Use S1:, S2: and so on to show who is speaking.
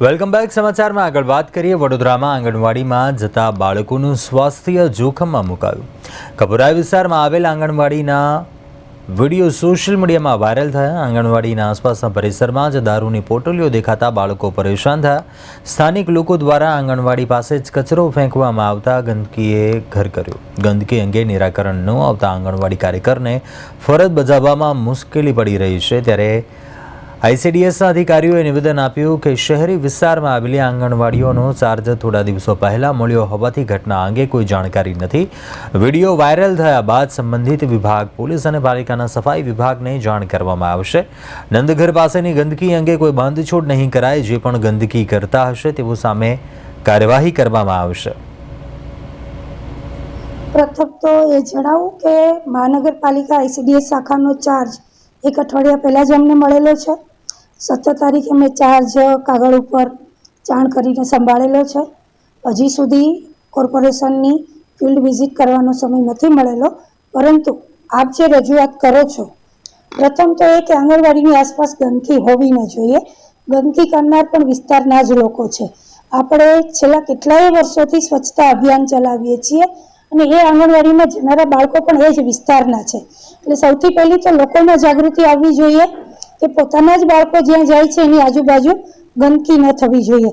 S1: Welcome back સમાચારમાં આગળ વાત કરીએ. વડોદરામાં આંગણવાડીમાં જતા બાળકોનું સ્વાસ્થ્ય જોખમમાં મુકાયું. કપુરા વિસ્તારમાં આવેલ આંગણવાડીના વીડિયો સોશિયલ મીડિયામાં વાયરલ થયા. આંગણવાડીના આસપાસના પરિસરમાં જ દારૂની પોટલીઓ દેખાતા બાળકો પરેશાન થયા. સ્થાનિક લોકો દ્વારા આંગણવાડી પાસે જ કચરો ફેંકવામાં આવતા ગંદકીએ ઘર કર્યું. ગંદકી અંગે નિરાકરણ ન આવતા આંગણવાડી કાર્યકરને ફરજ બજાવવામાં મુશ્કેલી પડી રહી છે. ત્યારે આઈસીડીએસના અધિકારીઓએ નિવેદન આપ્યું કે શહેરી વિસ્તારમાં આવેલી આંગણવાડીઓનો ચાર્જ થોડા દિવસો પહેલા મળ્યો હોવાથી ઘટના અંગે કોઈ જાણકારી નથી. વીડિયો વાયરલ થયા બાદ સંબંધિત વિભાગ, પોલીસ અને પાલિકાના સફાઈ વિભાગને જાણ કરવામાં આવશે. નંદઘર પાસેની ગંદકી અંગે કોઈ બાંધછોડ નહીં કરાય, જે પણ ગંદકી કરતા હશે તેઓ સામે કાર્યવાહી કરવામાં આવશે.
S2: પ્રથમ તો એ જણાવું કે મહાનગરપાલિકા આઈસીડીએસ શાખાનો ચાર્જ એક અઠવાડિયા પહેલાં જ અમને મળેલો છે. સત્તર તારીખે અમે ચાર્જ કાગળ ઉપર જાણ કરીને સંભાળેલો છે. હજી સુધી કોર્પોરેશનની ફિલ્ડ વિઝિટ કરવાનો સમય નથી મળેલો, પરંતુ આપ જે રજૂઆત કરો છો, પ્રથમ તો એ કે આંગણવાડીની આસપાસ ગંદકી હોવી ન જોઈએ. ગંદકી કરનાર પણ વિસ્તારના જ લોકો છે. આપણે છેલ્લા કેટલાય વર્ષોથી સ્વચ્છતા અભિયાન ચલાવીએ છીએ અને એ આંગણવાડીમાં જનારા બાળકો પણ એ જ વિસ્તારના છે. એટલે સૌથી પહેલી તો લોકોમાં જાગૃતિ આવવી જોઈએ. કે પોતાના જ બાળકો જ્યાં જાય છે એની આજુબાજુ ગંદકી ન થવી જોઈએ.